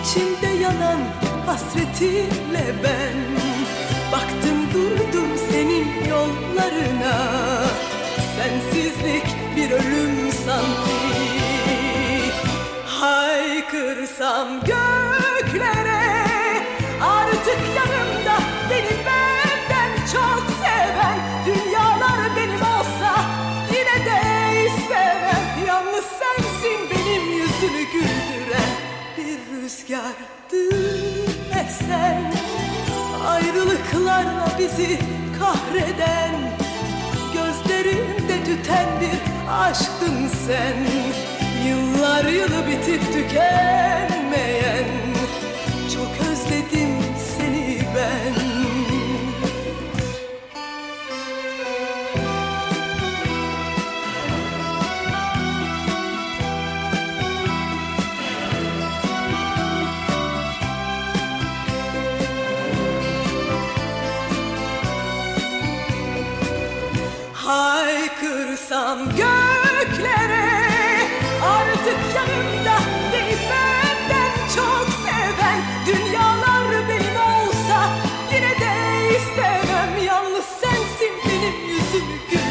İçimde yanan hasretinle ben Baktım durdum senin yollarına. Sensizlik bir ölüm sanki. Haykırsam göklere rüzgardı esen Ayrılıklarla bizi kahreden Gözlerimde tüten bir aşktın sen. Yıllar yılı bitip tükenmeyen Haykırsam göklere Artık yanımda beni benden çok seven Dünyalar benim olsa yine de istemem. Yalnız sensin benim yüzümü